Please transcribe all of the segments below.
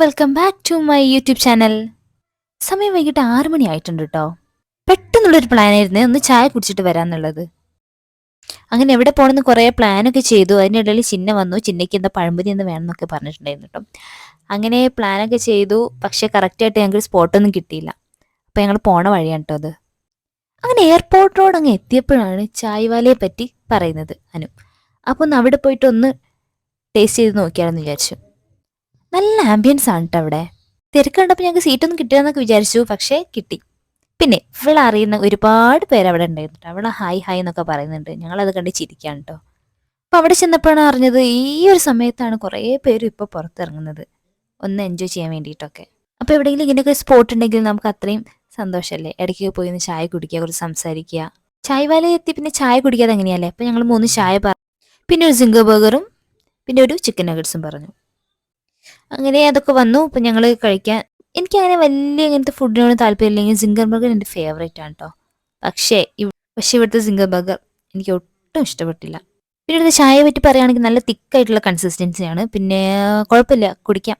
Welcome back to my YouTube channel സമയം വൈകിട്ട് ആറു മണി ആയിട്ടുണ്ട് കേട്ടോ പെട്ടെന്നുള്ളൊരു പ്ലാൻ ആയിരുന്നു ഒന്ന് ചായ കുടിച്ചിട്ട് വരാന്നുള്ളത്. അങ്ങനെ എവിടെ പോകണമെന്ന് കുറേ പ്ലാനൊക്കെ ചെയ്തു. അതിനിടയിൽ ചിന്ന വന്നു. ചിന്നയ്ക്ക് എന്താ പഴമ്പതി എന്ന് വേണമെന്നൊക്കെ പറഞ്ഞിട്ടുണ്ടായിരുന്നു കേട്ടോ അങ്ങനെ പ്ലാനൊക്കെ ചെയ്തു. പക്ഷേ കറക്റ്റായിട്ട് ഞങ്ങൾക്ക് സ്പോട്ടൊന്നും കിട്ടിയില്ല. അപ്പോൾ ഞങ്ങൾ പോണ വഴിയാണ് കേട്ടോ അത്. അങ്ങനെ എയർപോർട്ട് റോഡ് അങ്ങ് എത്തിയപ്പോഴാണ് ചായവാലയെ പറ്റി പറയുന്നത് അനു. അപ്പോൾ ഒന്ന് അവിടെ പോയിട്ട് ഒന്ന് ടേസ്റ്റ് ചെയ്ത് നോക്കിയാണെന്ന് വിചാരിച്ചു. നല്ല ആംബിയൻസ് ആണ് കേട്ടോ അവിടെ. തിരക്ക് കണ്ടപ്പോൾ ഞങ്ങൾക്ക് സീറ്റൊന്നും കിട്ടുമെന്നൊക്കെ വിചാരിച്ചു പക്ഷേ കിട്ടി. പിന്നെ ഫുൾ അറിയുന്ന ഒരുപാട് പേര് അവിടെ ഉണ്ടായിരുന്നു. അവിടെ ഹായ് ഹായ് എന്നൊക്കെ പറയുന്നുണ്ട്. ഞങ്ങളത് കണ്ട് ചിരിക്കാണ് കേട്ടോ അപ്പോൾ അവിടെ ചെന്നപ്പോഴാണ് അറിഞ്ഞത് ഈ ഒരു സമയത്താണ് കുറേ പേരും ഇപ്പോൾ പുറത്തിറങ്ങുന്നത്. ഒന്ന് എൻജോയ് ചെയ്യാൻ വേണ്ടിയിട്ടൊക്കെ. അപ്പോൾ എവിടെയെങ്കിലും ഇങ്ങനെയൊക്കെ സ്പോട്ട് ഉണ്ടെങ്കിൽ നമുക്ക് അത്രയും സന്തോഷമല്ലേ? ഇടയ്ക്ക് പോയി ഒന്ന് ചായ കുടിക്കുക കുറച്ച് സംസാരിക്കുക. ചായ വാല എത്തി പിന്നെ ചായ കുടിക്കാതെ എങ്ങനെയല്ലേ? അപ്പോൾ ഞങ്ങൾ മൂന്ന് ചായ പറഞ്ഞു പിന്നെ ഒരു സിംഗർ ബർഗറും പിന്നെ ഒരു ചിക്കൻ നഗറ്റ്സും പറഞ്ഞു. അങ്ങനെ അതൊക്കെ വന്നു. ഇപ്പൊ ഞങ്ങൾ കഴിക്കാൻ എനിക്ക് അങ്ങനെ വലിയ ഇങ്ങനത്തെ ഫുഡിനോട് താല്പര്യമില്ലെങ്കിൽ സിംഗർ ബർഗർ എന്റെ ഫേവറേറ്റ് ആണ് കേട്ടോ പക്ഷേ പക്ഷെ ഇവിടുത്തെ സിംഗർ ബർഗർ എനിക്ക് ഒട്ടും ഇഷ്ടപ്പെട്ടില്ല. പിന്നെ ഇവിടുത്തെ ചായയെ പറ്റി പറയുകയാണെങ്കിൽ നല്ല തിക്കായിട്ടുള്ള കൺസിസ്റ്റൻസിയാണ് പിന്നെ കുഴപ്പമില്ല കുടിക്കാം.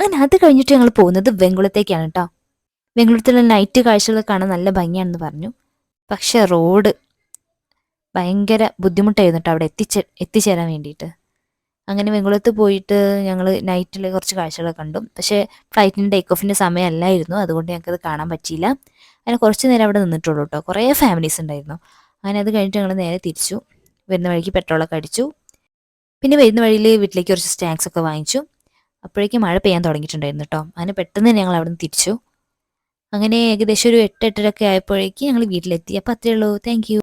അങ്ങനെ അത് കഴിഞ്ഞിട്ട് ഞങ്ങൾ പോകുന്നത് വെങ്കുളത്തേക്കാണ് കേട്ടോ വെങ്കുളത്തിലുള്ള നൈറ്റ് കാഴ്ചകൾ കാണാൻ നല്ല ഭംഗിയാണെന്ന് പറഞ്ഞു. പക്ഷേ റോഡ് ഭയങ്കര ബുദ്ധിമുട്ടായിരുന്നു കേട്ടോ അവിടെ എത്തിച്ചേ എത്തിച്ചേരാൻ വേണ്ടിയിട്ട്. അങ്ങനെ വെങ്കുളത്ത് പോയിട്ട് ഞങ്ങൾ നൈറ്റിൽ കുറച്ച് കാഴ്ചകളൊക്കെ കണ്ടു. പക്ഷേ ഫ്ലൈറ്റിന്റെ ടേക്ക് ഓഫിന്റെ സമയമല്ലായിരുന്നു. അതുകൊണ്ട് ഞങ്ങൾക്കത് കാണാൻ പറ്റിയില്ല. അങ്ങനെ കുറച്ച് നേരം അവിടെ നിന്നിട്ടുള്ളൂ കേട്ടോ കുറേ ഫാമിലീസ് ഉണ്ടായിരുന്നു. അങ്ങനെ അത് കഴിഞ്ഞിട്ട് ഞങ്ങൾ നേരെ തിരിച്ചു. വരുന്ന വഴിക്ക് പെട്രോളൊക്കെ അടിച്ചു. പിന്നെ വരുന്ന വഴിയിൽ വീട്ടിലേക്ക് കുറച്ച് സ്നാക്സ് ഒക്കെ വാങ്ങിച്ചു. അപ്പോഴേക്കും മഴ പെയ്യാൻ തുടങ്ങിയിട്ടുണ്ടായിരുന്നു കേട്ടോ അങ്ങനെ പെട്ടെന്ന് തന്നെ ഞങ്ങൾ അവിടെ നിന്ന് തിരിച്ചു. അങ്ങനെ ഏകദേശം ഒരു എട്ട് എട്ടരൊക്കെ ആയപ്പോഴേക്കും ഞങ്ങൾ വീട്ടിലെത്തി. അപ്പോൾ അത്രയേ ഉള്ളൂ. താങ്ക്